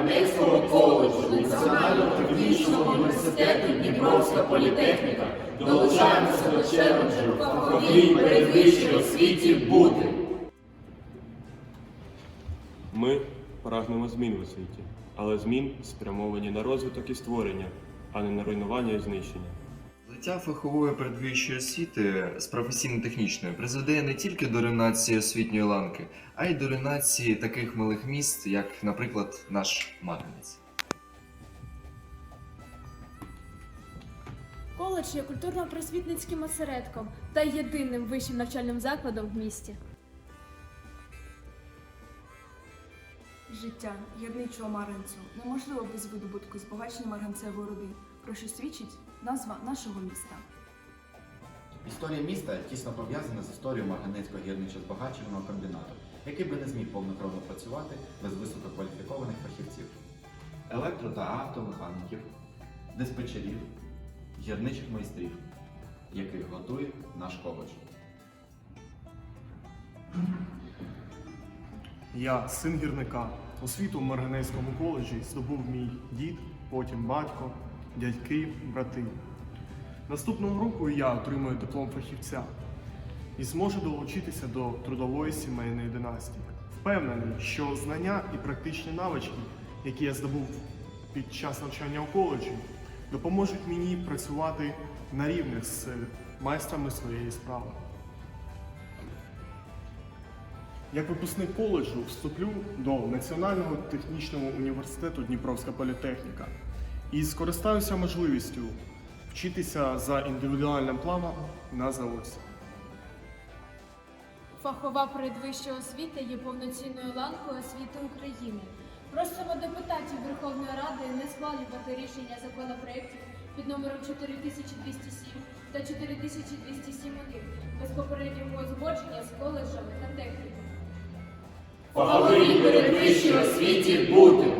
Армейського коледжу Національного технічного університету Дніпровська політехніка долучаємося до челенджу фаховій передвищій освіті бути. Ми прагнемо змін в освіті, але змін спрямовані на розвиток і створення, а не на руйнування і знищення. Злиття фахової передвищої освіти з професійно-технічною призведе не тільки до руйнації освітньої ланки, а й до руйнації таких малих міст, як, наприклад, наш Марганець. Коледж є культурно-просвітницьким осередком та єдиним вищим навчальним закладом в місті. Життя гірничого марганцю неможливо без видобутку збагачення марганцевої руди, про що свідчить назва нашого міста. Історія міста тісно пов'язана з історією Марганецького гірничо-збагачувального комбінату, який би не зміг повнокровно працювати без висококваліфікованих фахівців, електро та автомеханіків, диспетчерів, гірничих майстрів, яких готує наш коледж. Я син гірника. Освіту в Марганецькому коледжі здобув мій дід, потім батько, дядьки, брати. Наступного року я отримую диплом фахівця і зможу долучитися до трудової сімейної династії. Впевнений, що знання і практичні навички, які я здобув під час навчання у коледжі, допоможуть мені працювати на рівних з майстрами своєї справи. Як випускник коледжу вступлю до Національного технічного університету Дніпровська політехніка і скористаюся можливістю вчитися за індивідуальним планом на заводі. Фахова передвища освіта є повноцінною ланкою освіти України. Просимо депутатів Верховної Ради не схвалювати рішення законопроєктів під номером 4207 та 4207 без попереднього узгодження з коледжами та технікумами. Передвищій освіті бути.